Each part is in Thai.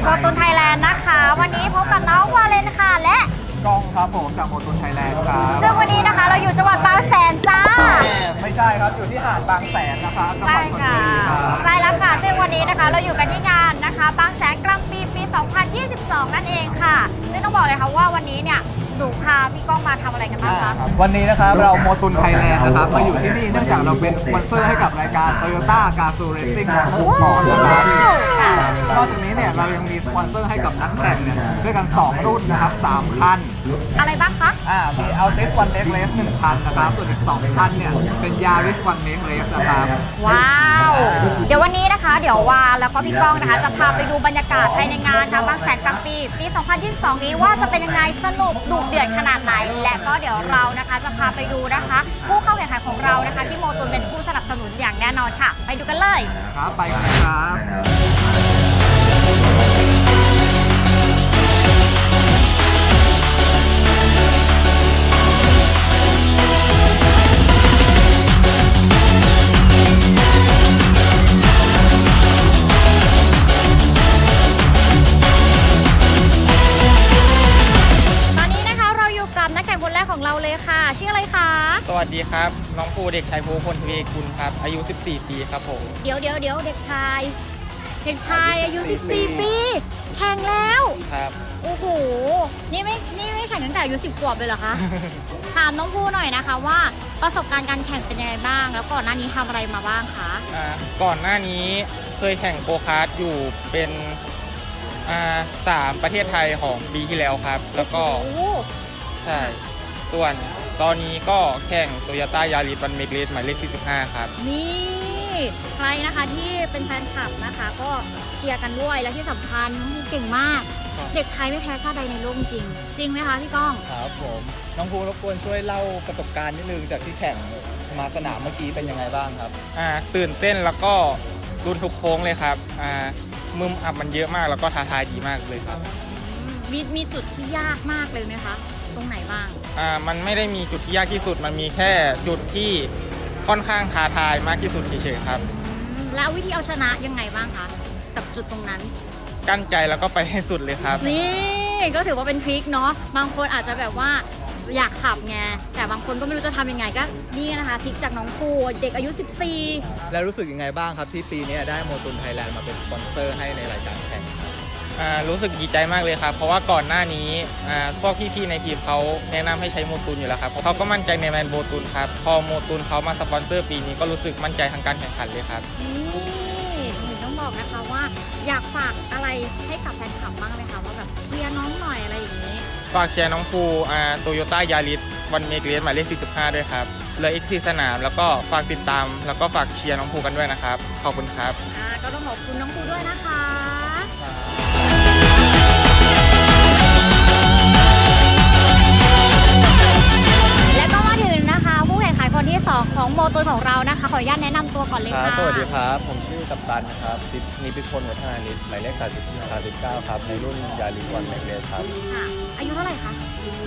จโบตุนไทยแลนด์นะคะ วันนี้พบกับน้องวาเลนค่ะและกล้องครับผมจากโมตุนไทยแลนด์ครับซึ่งวันนี้นะคะเราอยู่จังหวัดบางแสนจ้าไม่ใช่ครับอยู่ที่หาดบางแสนนะครับจังหใช่วัดชลบุค่ะรีครับใช่แล้วค่ะซึ่งวันนี้นะคะเราอยู่กันที่งานนะคะ บางแสนกลางปีปี 2022 นั่นเองค่ะ ซึ่งต้องบอกเลยค่ะว่าวันนี้เนี่ย หนูพาพี่ก้องมาทำอะไรกันบ้างคะวันนี้นะครับเราโมตุนไทยแลนด์นะครับมาอยู่ที่นี่เนื่องจากเราเป็นสปอนเซอร์ให้กับรายการ Toyota g a z o o Racing ของทุกปอนนะครับค่ะนอกจากนี้เนี่ยเรายังมีสปอนเซอร์ให้กับนักแข่งเนี่ยด้วยกัน 2 รุ่นนะครับ3คัน อะไรบ้างคะ อ่ามี Altis One Next Race 1คันนะครับ ส่วนอีก2คันเนี่ยเป็น Yaris One Next Race นะครับ ว้าว เดี๋ยววันนี้นะคะ เดี๋ยววาแล้วก็พี่ก้องนะคะ จะพาไปดูบรรยากาศภายในงานค่ะบางแสนกลางปี ปี 2022 นี้ว่าจะเป็นยังไงสนุกดุเดือดขนาดไหน และก็เดี๋ยวเรานะคะจะพาไปดูนะคะ ผู้เข้าแข่งขันของเรานะคะ ที่โมตุนเป็นผู้สนับสนุนอย่างแน่นอนค่ะ ไปดูกันเลย ครับ ไปกันเลยครับ วัสดีครับ น้องภูเด็กชายภูพลทวีกุลครับ อายุ 14 ปีครับผม เดี๋ยวเดี๋ยวเดี๋ยวเด็กชาย เด็กชายอายุ 14 ปี แข่งแล้ว ครับ โอ้โห นี่ไม่ นี่ไม่แข่งตั้งแต่อายุ 10 ขวบเลยเหรอคะ ถามน้องผู้หน่อยนะคะว่าประสบการณ์การแข่งเป็นยังไงบ้าง แล้วก่อนหน้านี้ทำอะไรมาบ้างคะอ่าก่อนหน้านี้เคยแข่งโกคาร์ทอยู่เป็นอ่าสามประเทศไทยของปีที่แล้วครับ แล้วก็ โอ้โหใช่ ส่วน ตอนนี้ก็แข่งโตโยต้ายาริสวันเมกเลสหมายเลข45ครับ นี่ใครนะคะที่เป็นแฟนคลับนะคะ ก็เชียร์กันด้วยและที่สำคัญน้องภูเก่งมาก ครับ เด็กไทยไม่แพ้ชาติใดในโลกจริง จริงไหมคะพี่ก้อง ครับผมน้องภูรบกวนช่วยเล่าประสบการณ์นิดนึงจากที่แข่งมาสนามเมื่อกี้เป็นยังไงบ้างครับ อ่าตื่นเต้นแล้วก็รุนทุกโค้งเลยครับอ่ามุมอับมันเยอะมากแล้วก็ท้าทายดีมากเลยครับ มีมีจุดที่ยากมากเลยไหมคะ ตรงไหนบ้าง อ่ามันไม่ได้มีจุดที่ยากที่สุด มันมีแค่จุดที่ค่อนข้างท้าทายมากที่สุดเฉยๆครับอืมแล้ววิธีเอาชนะยังไงบ้างคะกับจุดตรงนั้น กั้นใจแล้วก็ไปให้สุดเลยครับ นี่ก็ถือว่าเป็นทริคเนาะบางคนอาจจะแบบว่าอยากขับไงแต่บางคนก็ไม่รู้จะทำยังไงก็นี่นะคะทริคจากน้องภูเด็กอายุ 14 แล้วรู้สึกยังไงบ้างครับที่ปีนี้ได้โมตุนไทยแลนด์มาเป็นสปอนเซอร์ให้ในรายการแข่งค รับอ่ารู้สึกดีใจมากเลยครับ เพราะว่าก่อนหน้านี้อ่าพวกพี่ๆในทีมเขาแนะนำให้ใช้โมตุนอยู่แล้วครับเขาก็มั่นใจในแบรนด์โมตุนครับ พอโมตุนเขามาสปอนเซอร์ปีนี้ก็รู้สึกมั่นใจทางการแข่งขันเลยครับนี่หนูต้องบอกนะคะว่าอยากฝากอะไรให้กับแฟนคลับบ้างไหมคะว่าแบบเชียร์น้องหน่อยอะไรอย่างนี้ ฝากเชียร์น้องภูโตโยต้ายาริสวันเมกเลสหมายเลข 45 ด้วยครับเหลืออีก4สนาม แล้วก็ฝากติดตาม แล้วก็ฝากเชียร์น้องภูกันด้วยนะครับ ขอบคุณครับอ่าก็ต้องขอบคุณน้องภูด้วยนะคะและ คนที่2ของโมตุนของเรานะคะ ขออนุญาตแนะนำตัวก่อนเลยครับค่ะสวัสดีครับ ผมชื่อกัปตันนะครับนินิพิพลวัฒนานิตหมายเลข30 39ครับในรุ่นยาลิวันแมกเลสครับค่ะ อายุเท่าไหร่คะ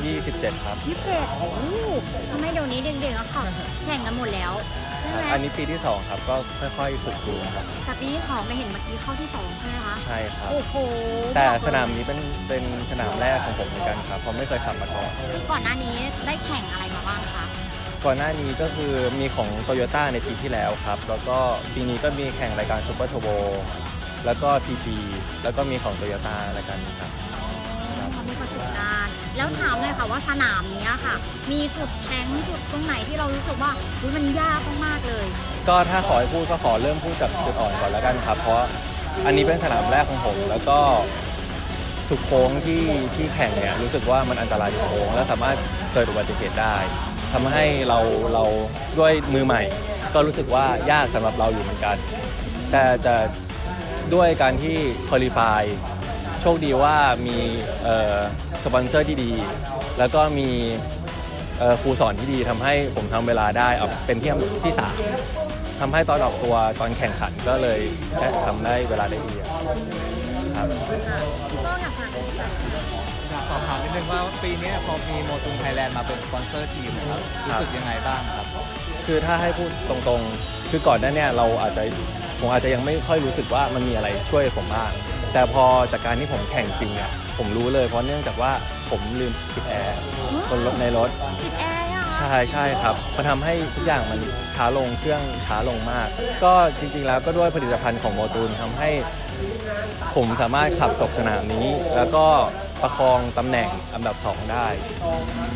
27 ครับ ยี่สิบเจ็ดโอ้โหทำไมเดี๋ยวนี้เด็กๆอะค่ะแข่งกันหมดแล้วใช่ครับไหมอันนี้ปีที่ 2 ครับ ก็ค่อยๆฝึกดูครับ แต่ปีที่สองไปเห็นเมื่อกี้เข้าที่สองใช่ไหมคะ ใช่ครับ โอ้โหแต่บอกเลยสนามนี้เป็นเป็นสนามแรกของผมเหมือนกันครับเพราะไม่เคยขับมาก่อนก่อนหน้านี้ได้แข่งอะไรมาบ้างคะ ก่อนหน้านี้ก็คือมีของโตโยต้าในปีที่แล้วครับ แล้วก็ปีนี้ก็มีแข่งรายการซูเปอร์ r ทโบแล้วก็ PP แล้วก็มีของโตโยต้ารายการนี้ครับเขามีประสบการณ์แล้วถามเลยค่ะว่าสนามเนี้ยค่ะ มีจุดแข็งจุดตรงไหนที่เรารู้สึกว่าอุ๊ยมันยากมากๆเลย ก็ถ้าขอให้พูดก็ขอเริ่มพูดจากจุดอ่อนก่อนแล้วกันครับ เพราะอันนี้เป็นสนามแรกของผม แล้วก็ทุกโค้งที่ที่แข่งเนี่ยรู้สึกว่ามันอันตรายทุกโค้ง และสามารถเกิดอุบัติเหตุได้ ทำให้เราเราด้วยมือใหม่ ก็รู้สึกว่ายากสำหรับเราอยู่เหมือนกัน แต่จะด้วยการที่คุริฟายโชคดีว่ามีเอ่อสปอนเซอร์ที่ดี แล้วก็มีเอ่อครูสอนที่ดีทำให้ผมทำเวลาได้เอาเป็นที่ที่สามทำให้ตอนออกตัวตอนแข่งขันก็เลยทำได้เวลาได้ดี ครับค่ะก็อยากฝากอะไรบ้างอยากสอบถามนิดนึงว่าปีนี้พอมีโมตุนไทยแลนด์มาเป็นสปอนเซอร์ทีมนะครับรู้สึกยังไงบ้างครับ คือถ้าให้พูดตรงๆ คือก่อนหน้าเนี้เราอาจจะผมอาจจะยังไม่ค่อยรู้สึกว่ามันมีอะไรช่วยผมบ้าง แต่พอจากการที่ผมแข่งจริงอะผมรู้เลยเพราะเนื่องจากว่าผมลืมปิดแอร์บนรถในรถปิดแอร์อะใช่ใช่ครับมันทำให้ทุกอย่างมันช้าลงเครื่องช้าลงมาก ก็จริงๆแล้วก็ด้วยผลิตภัณฑ์ของโมตูนทำให้ ผมสามารถขับจบสนามนี้ แล้วก็ประคองตำแหน่งอันดับ 2 ได้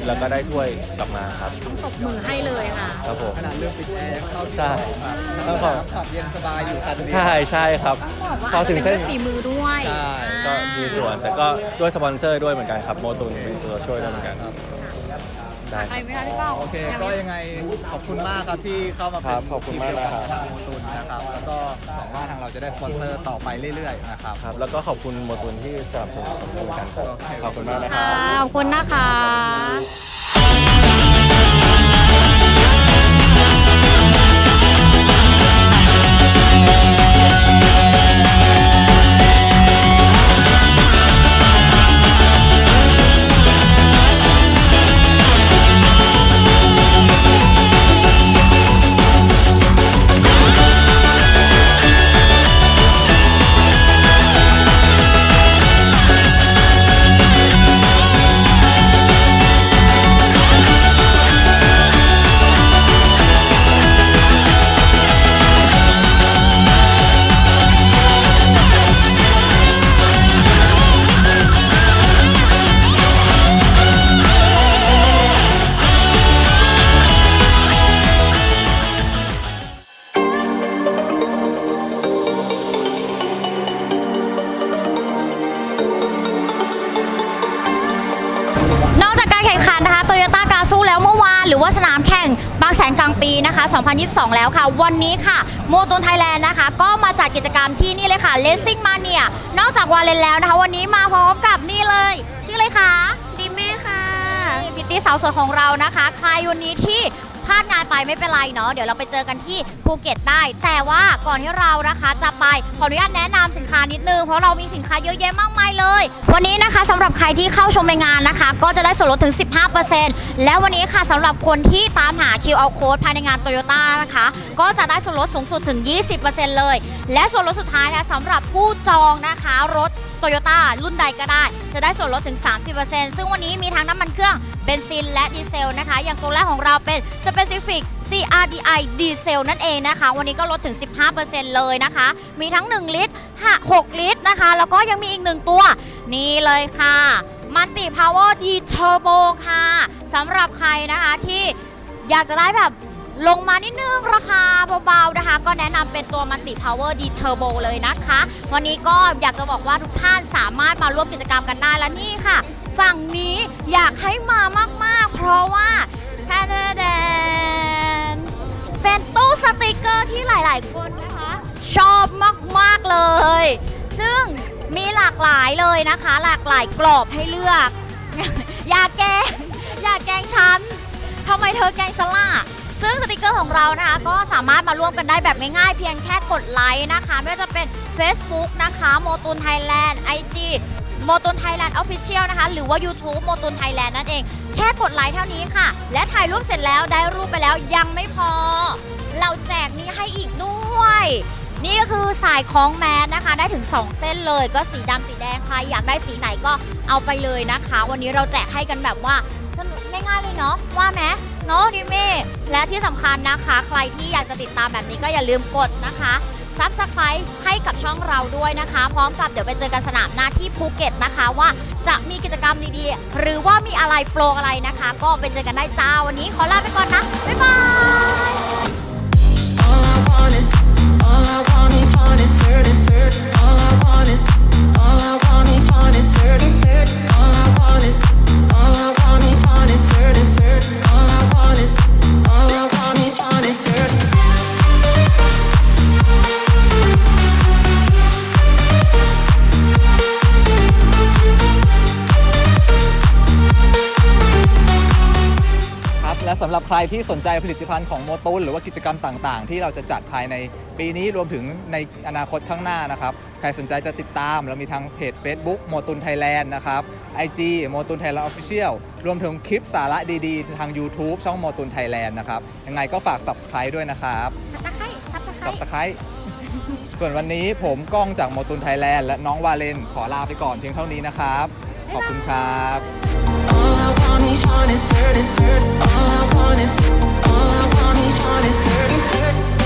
แล้วก็ได้ถ้วยกลับมาครับ ตบมือให้เลยค่ะ ครับผม ขนาดเรื่องปิดแอร์เข้าที่ใช่สองแบบขับเย็นสบายอยู่คันเดียวใช่ใช่ครับบอกว่าพออาจจะถึงเป็นเส้ด้วน ยฝีมือด้วยใช่ก็มีส่วนแต่ก็ด้วยสปอนเซอร์ด้วยเหมือนกันครับโมตูนเป็นตัวช่วยด้วยเหมือนกัน ได้ใครไหมคะพี่ป้องโอเคก็ยังไงขอบคุณมากครับที่เข้ามาคเป็รันบขอบคุณมากนะครับทีเดียวกับโมตุนนะครับ แล้วก็หวังว่าทางเราจะได้สปอนเซอร์ต่อไปเรื่อยๆนะครับ ครับ แล้วก็ขอบคุณโมตูนที่สนับสนุนผมด้วยเหมือนกันครับโอเคขอบคุณมากนะคค่ะรับขอบคุณนะคะ หรือว่าสนามแข่งบางแสนกลางปีนะคะ 2022 แล้วค่ะ วันนี้ค่ะโมตูนไทยแลนด์นะคะ ก็มาจัดกิจกรรมที่นี่เลยค่ะ Racing Mania นอกจากวาเลนแล้วนะคะ วันนี้มาพร้อมกับนี่เลย ชื่ออะไรคะดิเม่ค่ะพิตตี้สาวสวยของเรานะคะ ใครวันนี้ที่ พลาดงานไปไม่เป็นไรเนาะเดี๋ยวเราไปเจอกันที่ภูเก็ตได้ แต่ว่าก่อนที่เรานะคะจะไปขออนุญาตแนะนำสินค้านิดนึงเพราะเรามีสินค้าเยอะแยะมากมายเลย วันนี้นะคะสำหรับใครที่เข้าชมในงานนะคะ ก็จะได้ส่วนลดถึง 15%แล้ววันนี้ค่ะสำหรับคนที่ตามหา QR code ภายในงาน Toyota นะคะ ก็จะได้ส่วนลดสูงสุดถึง 20%เลย และส่วนลดสุดท้ายนะคะสำหรับผู้จองนะคะรถโตโยต้ารุ่นใดก็ได้ จะได้ส่วนลดถึง 30%ซึ่งวันนี้มีทั้งน้ำมันเครื่องเบนซินและดีเซลนะคะ อย่างตัวแรกของเราเป็น Specific CRDI ดีเซลนั่นเองนะคะ วันนี้ก็ลดถึง 15%เลยนะคะ มีทั้ง 1 ลิตร 6 ลิตรนะคะ แล้วก็ยังมีอีกหนึ่งตัว นี่เลยค่ะมันติ Power D Turbo ค่ะสำหรับใครนะคะที่อยากจะได้แบบ ลงมานิดนึงราคาเบาๆนะคะ ก็แนะนำเป็นตัวมันติ Power D Turbo เลยนะคะ วันนี้ก็อยากจะบอกว่าทุกท่านสามารถมาร่วมกิจกรรมกันได้และนี่ค่ะ ฝั่งนี้อยากให้มามากๆ เพราะว่าแทนแดนเป็นตู้สติกเกอร์ที่หลายๆ คนนะคะ ชอบมากๆเลย ซึ่งมีหลากหลายเลยนะคะ หลากหลายกรอบให้เลือก อย่าแกงอย่าแกงฉันทำไมเธอแกงฉันล่ะ ซึ่งสติกเกอร์ของเรานะคะ ก็สามารถมาร่วมกันได้แบบง่ายๆ เพียงแค่กดไลค์นะคะ ไม่ว่าจะเป็น Facebook นะคะโมตุนไทยแลนด์ IG โมตุนไทยแลนด์ออฟฟิเชียลนะคะ หรือว่า YouTube โมตุนไทยแลนด์นั่นเอง แค่กดไลค์เท่านี้ค่ะ และถ่ายรูปเสร็จแล้วได้รูปไปแล้วยังไม่พอ เราแจกนี้ให้อีกด้วย นี่ก็คือสายคล้องแมสนะคะ ได้ถึง 2 เส้นเลย ก็สีดำสีแดงใครอยากได้สีไหนก็เอาไปเลยนะคะ วันนี้เราแจกให้กันแบบว่าสนุกง่ายๆเลยเนาะว่าไหม เนาะดิเม่และที่สำคัญนะคะ ใครที่อยากจะติดตามแบบนี้ก็อย่าลืมกดนะคะซับสไครต์ให้กับช่องเราด้วยนะคะ พร้อมกับเดี๋ยวไปเจอกันสนามหน้าที่ภูเก็ตนะคะ ว่าจะมีกิจกรรมดีๆ หรือว่ามีอะไรโปรอะไรนะคะ ก็ไปเจอกันได้จ้าวันนี้ขอลาไปก่อนนะ บ๊ายบาย All I want is, all I want is, want is certain, certain. All I want is, all I want is, want is certain, certain. และสำหรับใครที่สนใจผลิตภัณฑ์ของโมตุนหรือว่ากิจกรรมต่างๆ ที่เราจะจัดภายในปีนี้รวมถึงในอนาคตข้างหน้านะครับ ใครสนใจจะติดตาม เรามีทางเพจ Facebook โมตุนไทยแลนด์นะครับ IG โมตุนไทยแลนด์ออฟฟิเชียลรวมถึงคลิปสาระดีๆ ทาง YouTube ช่องโมตุนไทยแลนด์นะครับ ยังไงก็ฝาก Subscribe ด้วยนะครับ ซับสไคร้ซับตะไคร้ Subscribe ส่วนวันนี้ผมกล้องจากโมตุนไทยแลนด์และน้องวาเลนขอลาไปก่อนเพียงเท่านี้นะครับ ขอบคุณครับ All I want is, all I want is, all I want is, all I want is, all I want is,